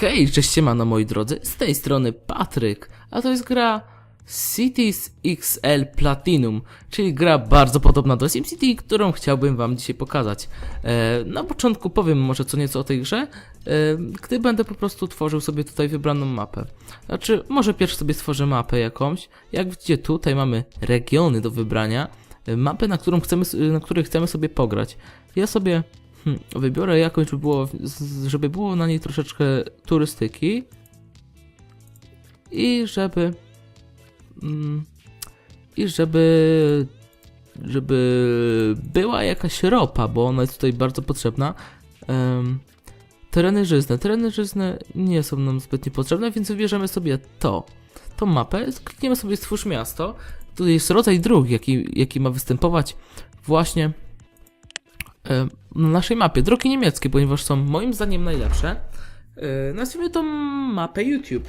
Hej, cześć siemano moi drodzy, z tej strony Patryk, a to jest gra Cities XL Platinum, czyli gra bardzo podobna do SimCity, którą chciałbym wam dzisiaj pokazać. E, na początku powiem może co nieco o tej grze, e, gdy będę po prostu tworzył sobie tutaj wybraną mapę. Znaczy, może pierwszy sobie stworzę mapę jakąś, jak widzicie tutaj mamy regiony do wybrania, e, mapę na, którą chcemy, na której chcemy sobie pograć. Ja sobie Hmm, wybiorę jakąś, żeby było, żeby było na niej troszeczkę turystyki i żeby mm, i żeby żeby była jakaś ropa, bo ona jest tutaj bardzo potrzebna. Em, tereny żyzne. Tereny żyzne nie są nam zbytnio potrzebne, więc wybierzemy sobie to. Tą mapę, klikniemy sobie stwórz miasto. Tu jest rodzaj dróg, jaki, jaki ma występować właśnie na naszej mapie. Drogi niemieckie, ponieważ są moim zdaniem najlepsze. E, Nazwijmy tą mapę YouTube.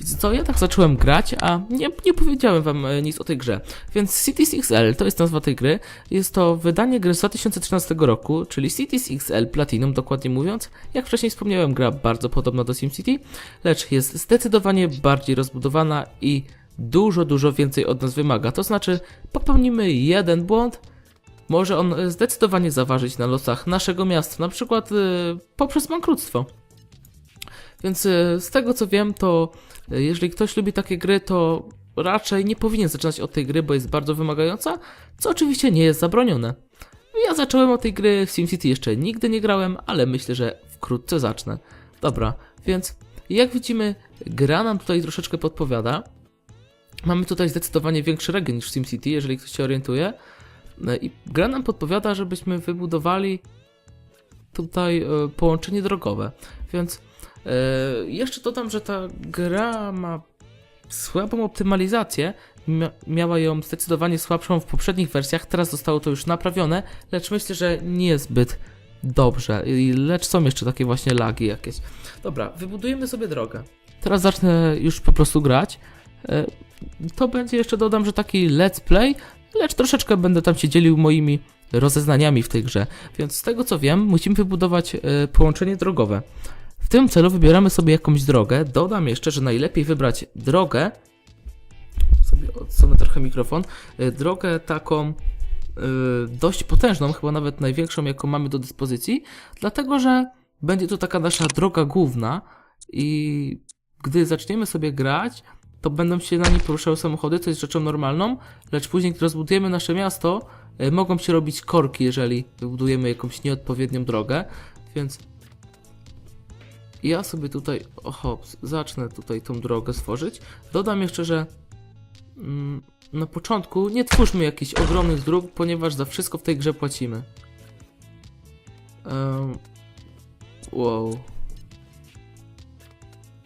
Wiecie co, ja tak zacząłem grać, a nie, nie powiedziałem wam e, nic o tej grze. Więc Cities XL to jest nazwa tej gry. Jest to wydanie gry z 2013 roku, czyli Cities XL Platinum, dokładnie mówiąc. Jak wcześniej wspomniałem, gra bardzo podobna do SimCity, lecz jest zdecydowanie bardziej rozbudowana i dużo, dużo więcej od nas wymaga. To znaczy, popełnimy jeden błąd, może on e, zdecydowanie zaważyć na losach naszego miasta, na przykład e, poprzez bankructwo. Więc e, z tego co wiem, to jeżeli ktoś lubi takie gry, to raczej nie powinien zaczynać od tej gry, bo jest bardzo wymagająca, co oczywiście nie jest zabronione. Ja zacząłem od tej gry w SimCity jeszcze nigdy nie grałem, ale myślę, że wkrótce zacznę. Dobra, więc jak widzimy, gra nam tutaj troszeczkę podpowiada. Mamy tutaj zdecydowanie większy region niż SimCity, jeżeli ktoś się orientuje. E, I gra nam podpowiada, żebyśmy wybudowali tutaj e, połączenie drogowe. Więc e, jeszcze dodam, że ta gra ma słabą optymalizację. Mia- miała ją zdecydowanie słabszą w poprzednich wersjach, teraz zostało to już naprawione, lecz myślę, że nie zbyt dobrze. Lecz są jeszcze takie właśnie lagi jakieś. Dobra, wybudujemy sobie drogę. Teraz zacznę już po prostu grać. To będzie jeszcze dodam, że taki let's play, lecz troszeczkę będę tam się dzielił moimi rozeznaniami w tej grze. Więc z tego co wiem, musimy wybudować e, połączenie drogowe. W tym celu wybieramy sobie jakąś drogę. Dodam jeszcze, że najlepiej wybrać drogę. Sobie odsunę trochę mikrofon. e, Drogę taką e, dość potężną, chyba nawet największą, jaką mamy do dyspozycji, dlatego że będzie to taka nasza droga główna i gdy zaczniemy sobie grać, to będą się na niej poruszały samochody, co jest rzeczą normalną, lecz później, gdy rozbudujemy nasze miasto, e, mogą się robić korki, jeżeli wybudujemy jakąś nieodpowiednią drogę, więc ja sobie tutaj, oho, zacznę tutaj tą drogę stworzyć. Dodam jeszcze, że mm, na początku nie twórzmy jakichś ogromnych dróg, ponieważ za wszystko w tej grze płacimy. Em, wow.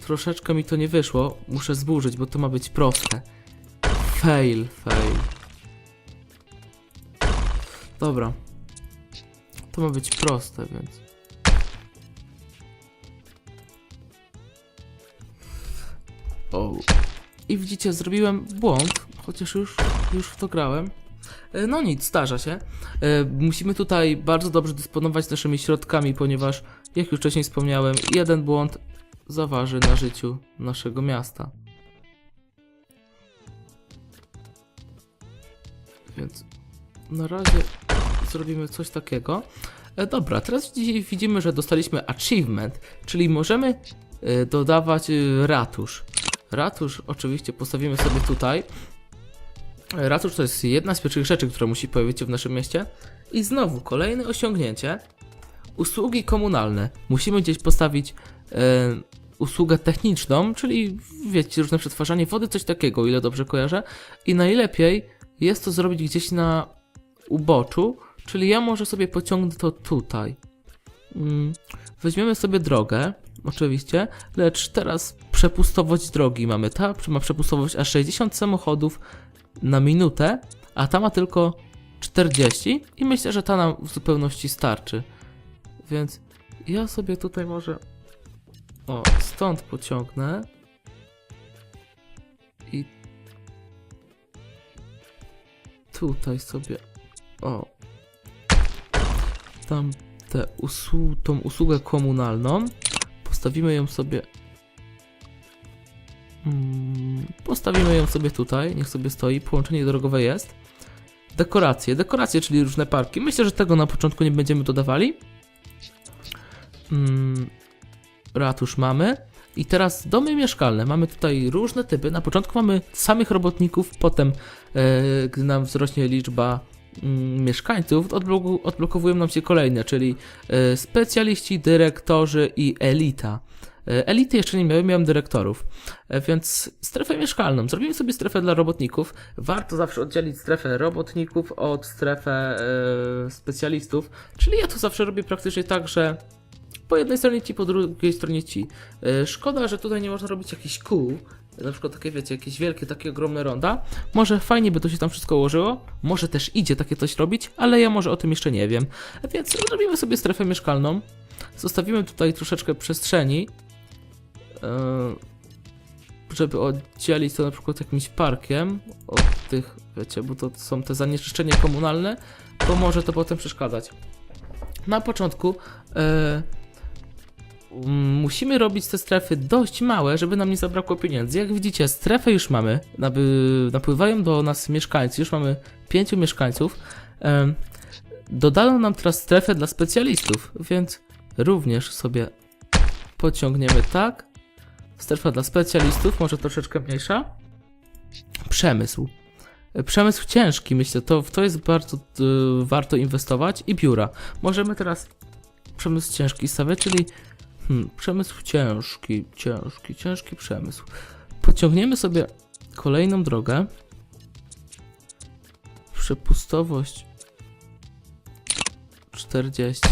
Troszeczkę mi to nie wyszło. Muszę zburzyć, bo to ma być proste. Fail, fail. Dobra. To ma być proste, więc. O. I widzicie, zrobiłem błąd, chociaż już, już w to grałem. E, No nic, zdarza się. E, Musimy tutaj bardzo dobrze dysponować naszymi środkami, ponieważ, jak już wcześniej wspomniałem, jeden błąd zaważy na życiu naszego miasta. Więc na razie zrobimy coś takiego. E, dobra, teraz widzimy, że dostaliśmy achievement, czyli możemy e, dodawać e, ratusz. Ratusz oczywiście postawimy sobie tutaj. E, Ratusz to jest jedna z pierwszych rzeczy, która musi pojawić się w naszym mieście. I znowu kolejne osiągnięcie. Usługi komunalne. Musimy gdzieś postawić e, usługę techniczną, czyli wiecie, różne przetwarzanie wody, coś takiego, ile dobrze kojarzę. I najlepiej jest to zrobić gdzieś na uboczu, czyli ja może sobie pociągnę to tutaj. Mm, Weźmiemy sobie drogę, oczywiście, lecz teraz przepustowość drogi mamy. Ta ma przepustowość aż 60 samochodów na minutę, a ta ma tylko 40 i myślę, że ta nam w zupełności starczy. Więc ja sobie tutaj może o, stąd pociągnę i tutaj sobie o tam tę usłu tą usługę komunalną Postawimy ją sobie. Mm, Postawimy ją sobie tutaj, niech sobie stoi. Połączenie drogowe jest. Dekoracje. Dekoracje, czyli różne parki. Myślę, że tego na początku nie będziemy dodawali. Mm, ratusz mamy. I teraz domy mieszkalne. Mamy tutaj różne typy. Na początku mamy samych robotników, potem, e, gdy nam wzrośnie liczba mm, mieszkańców, odbloku, odblokowują nam się kolejne, czyli e, specjaliści, dyrektorzy i elita. E, Elity jeszcze nie miałem, miałem dyrektorów. Więc strefę mieszkalną. Zrobimy sobie strefę dla robotników. Warto zawsze oddzielić strefę robotników od strefę e, specjalistów. Czyli ja to zawsze robię praktycznie tak, że po jednej stronie ci, po drugiej stronie ci. E, Szkoda, że tutaj nie można robić jakichś kół. Na przykład takie, wiecie, jakieś wielkie, takie ogromne ronda. Może fajnie by to się tam wszystko ułożyło. Może też idzie takie coś robić, ale ja może o tym jeszcze nie wiem. Więc zrobimy sobie strefę mieszkalną. Zostawimy tutaj troszeczkę przestrzeni, e, żeby oddzielić to na przykład jakimś parkiem od tych, wiecie, bo to są te zanieczyszczenia komunalne, bo może to potem przeszkadzać. Na początku e, mm, musimy robić te strefy dość małe, żeby nam nie zabrakło pieniędzy. Jak widzicie, strefę już mamy, napływają do nas mieszkańcy, już mamy pięciu mieszkańców. Dodano nam teraz strefę dla specjalistów, więc również sobie pociągniemy tak. Strefa dla specjalistów, może troszeczkę mniejsza. Przemysł. Przemysł ciężki, myślę, to to jest bardzo y, warto inwestować i biura. Możemy teraz przemysł ciężki stawiać, czyli hmm, przemysł ciężki, ciężki, ciężki przemysł. Pociągniemy sobie kolejną drogę. Przepustowość 40.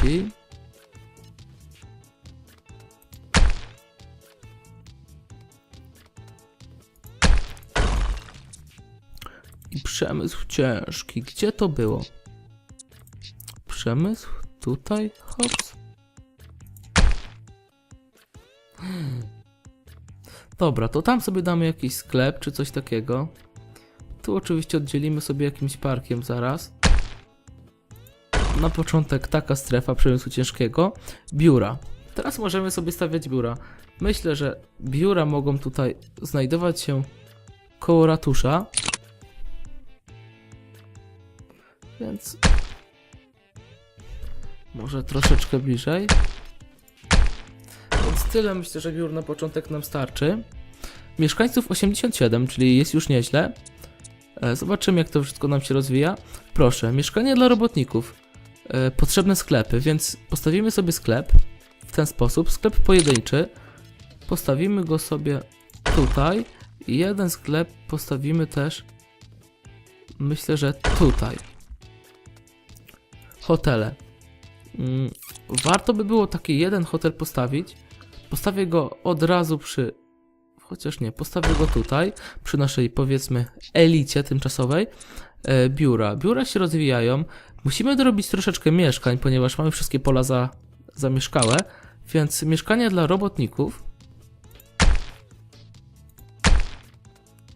I przemysł ciężki. Gdzie to było? Przemysł? Tutaj? Hops. Dobra, to tam sobie damy jakiś sklep czy coś takiego. Tu oczywiście oddzielimy sobie jakimś parkiem zaraz. Na początek taka strefa przemysłu ciężkiego. Biura. Teraz możemy sobie stawiać biura. Myślę, że biura mogą tutaj znajdować się koło ratusza. Więc może troszeczkę bliżej. Więc tyle myślę, że biur na początek nam starczy. Mieszkańców 87, czyli jest już nieźle. E, Zobaczymy, jak to wszystko nam się rozwija. Proszę, mieszkanie dla robotników. E, Potrzebne sklepy, więc postawimy sobie sklep w ten sposób. Sklep pojedynczy. Postawimy go sobie tutaj. I jeden sklep postawimy też. Myślę, że tutaj hotele. Mm, Warto by było taki jeden hotel postawić. Postawię go od razu przy. Chociaż nie, postawię go tutaj, przy naszej powiedzmy elicie tymczasowej. E, biura. Biura się rozwijają. Musimy dorobić troszeczkę mieszkań, ponieważ mamy wszystkie pola za, zamieszkałe. Więc mieszkania dla robotników.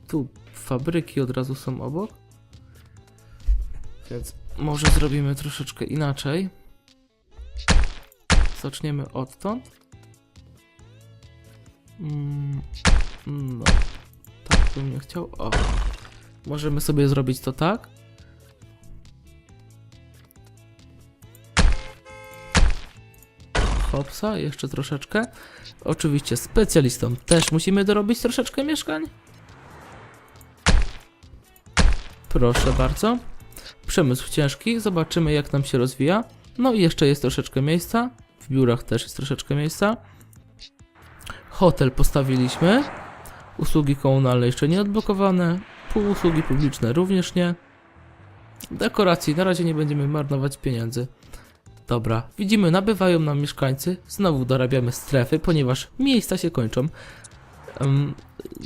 Tu fabryki od razu są obok. Więc może zrobimy troszeczkę inaczej. Zaczniemy odtąd. Mm, no, tak bym nie chciał. O. Możemy sobie zrobić to tak. Hopsa, jeszcze troszeczkę. Oczywiście specjalistom też musimy dorobić troszeczkę mieszkań. Proszę bardzo. Przemysł ciężki, zobaczymy jak nam się rozwija. No i jeszcze jest troszeczkę miejsca. W biurach też jest troszeczkę miejsca. Hotel postawiliśmy. Usługi komunalne jeszcze nie odblokowane. Półusługi publiczne również nie. Dekoracji na razie nie będziemy marnować pieniędzy. Dobra, widzimy, nabywają nam mieszkańcy. Znowu dorabiamy strefy, ponieważ miejsca się kończą. Em,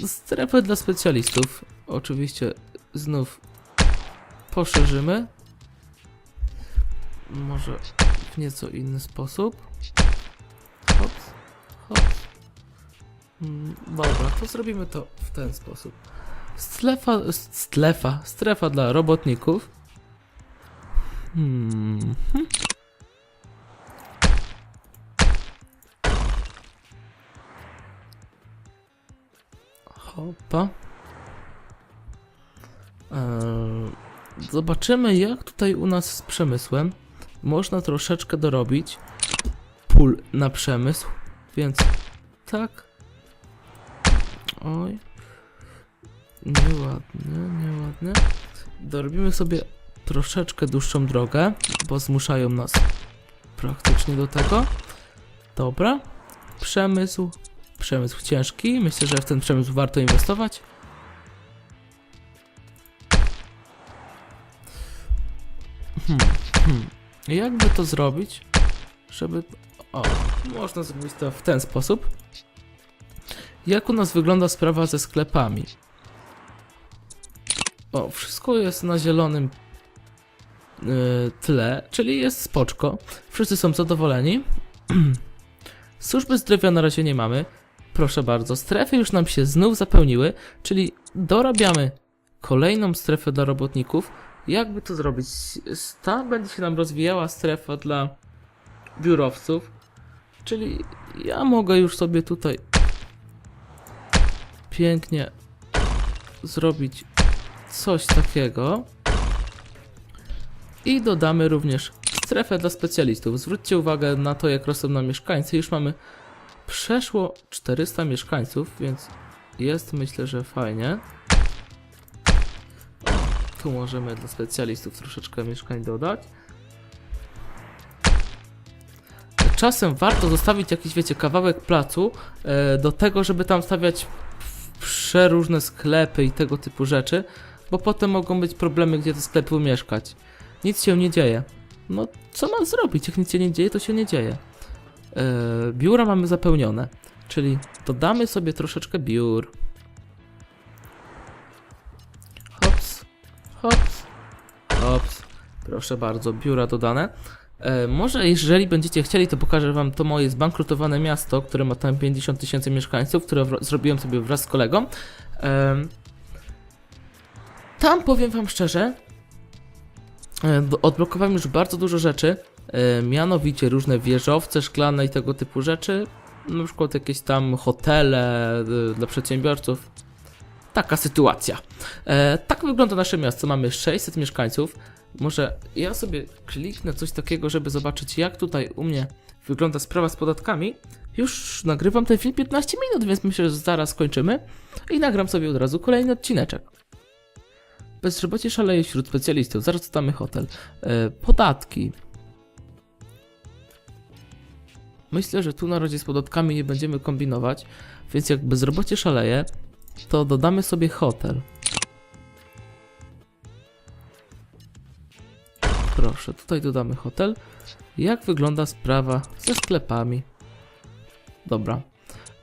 strefy dla specjalistów. Oczywiście znów poszerzymy. Może w nieco inny sposób. Hops, hops. Mm, Dobra, to zrobimy to w ten sposób. Strefa, strefa, strefa dla robotników. Hmm. Hopa. Eee, zobaczymy, jak tutaj u nas z przemysłem. Można troszeczkę dorobić pól na przemysł, więc tak. Oj. Nieładnie, nieładnie. Dorobimy sobie troszeczkę dłuższą drogę, bo zmuszają nas praktycznie do tego. Dobra. Przemysł. Przemysł ciężki. Myślę, że w ten przemysł warto inwestować. Hmm, hmm. Jakby to zrobić, żeby... O, można zrobić to w ten sposób. Jak u nas wygląda sprawa ze sklepami? O, wszystko jest na zielonym yy, tle, czyli jest spoczko. Wszyscy są zadowoleni. Służby zdrowia na razie nie mamy. Proszę bardzo, strefy już nam się znów zapełniły, czyli dorabiamy kolejną strefę dla robotników. Jakby to zrobić? Tam będzie się nam rozwijała strefa dla biurowców, czyli ja mogę już sobie tutaj pięknie zrobić coś takiego. I dodamy również strefę dla specjalistów. Zwróćcie uwagę na to, jak rosną nam mieszkańcy. Już mamy przeszło 400 mieszkańców, więc jest myślę, że fajnie. Tu możemy dla specjalistów troszeczkę mieszkań dodać. Czasem warto zostawić jakiś, wiecie, kawałek placu e, do tego, żeby tam stawiać przeróżne sklepy i tego typu rzeczy, bo potem mogą być problemy, gdzie te sklepy umieszkać. Nic się nie dzieje. No, co mam zrobić? Jak nic się nie dzieje, to się nie dzieje. E, biura mamy zapełnione, czyli dodamy sobie troszeczkę biur. Hops, hops, hops. Proszę bardzo, biura dodane. E, może jeżeli będziecie chcieli, to pokażę wam to moje zbankrutowane miasto, które ma tam 50 tysięcy mieszkańców, które zrobiłem sobie wraz z kolegą. Em, tam powiem wam szczerze, e, odblokowałem już bardzo dużo rzeczy, e, mianowicie różne wieżowce szklane i tego typu rzeczy, na przykład jakieś tam hotele e, dla przedsiębiorców. Taka sytuacja. E, tak wygląda nasze miasto. Mamy 600 mieszkańców. Może ja sobie kliknę coś takiego, żeby zobaczyć, jak tutaj u mnie wygląda sprawa z podatkami. Już nagrywam ten film 15 minut, więc myślę, że zaraz skończymy i nagram sobie od razu kolejny odcineczek. Bezrobocie szaleje wśród specjalistów. Zaraz dodamy hotel. E, podatki. Myślę, że tu na razie z podatkami nie będziemy kombinować, więc jak bezrobocie szaleje, to dodamy sobie hotel. Proszę, tutaj dodamy hotel. Jak wygląda sprawa ze sklepami? Dobra.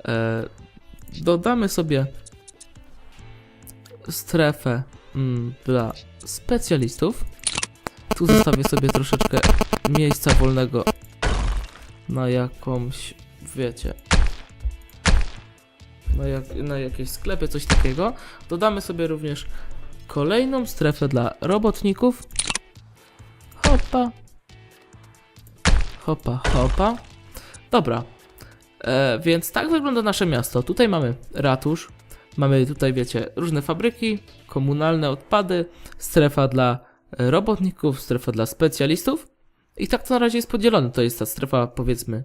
E, dodamy sobie strefę mm, dla specjalistów. Tu zostawię sobie troszeczkę miejsca wolnego na jakąś, wiecie, na, jak, na jakieś sklepy, coś takiego. Dodamy sobie również kolejną strefę dla robotników. Hopa. Hopa, hopa. Dobra. E, więc tak wygląda nasze miasto. Tutaj mamy ratusz. Mamy tutaj, wiecie, różne fabryki, komunalne odpady, strefa dla robotników, strefa dla specjalistów. I tak to na razie jest podzielone. To jest ta strefa, powiedzmy.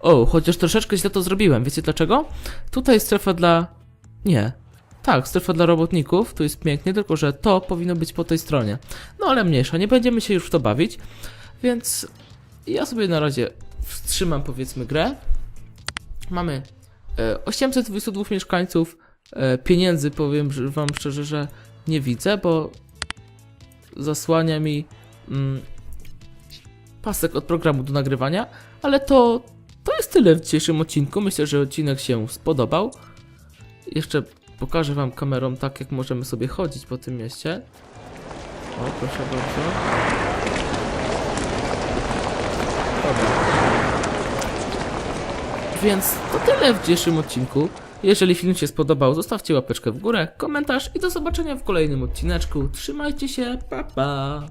O, chociaż troszeczkę źle to zrobiłem. Wiecie dlaczego? Tutaj jest strefa dla. Nie. Tak, strefa dla robotników. Tu jest pięknie, tylko że to powinno być po tej stronie. No ale mniejsza, nie będziemy się już w to bawić. Więc ja sobie na razie wstrzymam, powiedzmy, grę. Mamy e, 822 mieszkańców. E, pieniędzy powiem wam szczerze, że nie widzę, bo zasłania mi mm, pasek od programu do nagrywania, ale to, to jest tyle w dzisiejszym odcinku. Myślę, że odcinek się spodobał. Jeszcze pokażę wam kamerą tak, jak możemy sobie chodzić po tym mieście. O, proszę bardzo. Dobra. Więc to tyle w dzisiejszym odcinku. Jeżeli film się spodobał, zostawcie łapeczkę w górę, komentarz i do zobaczenia w kolejnym odcineczku. Trzymajcie się, pa pa!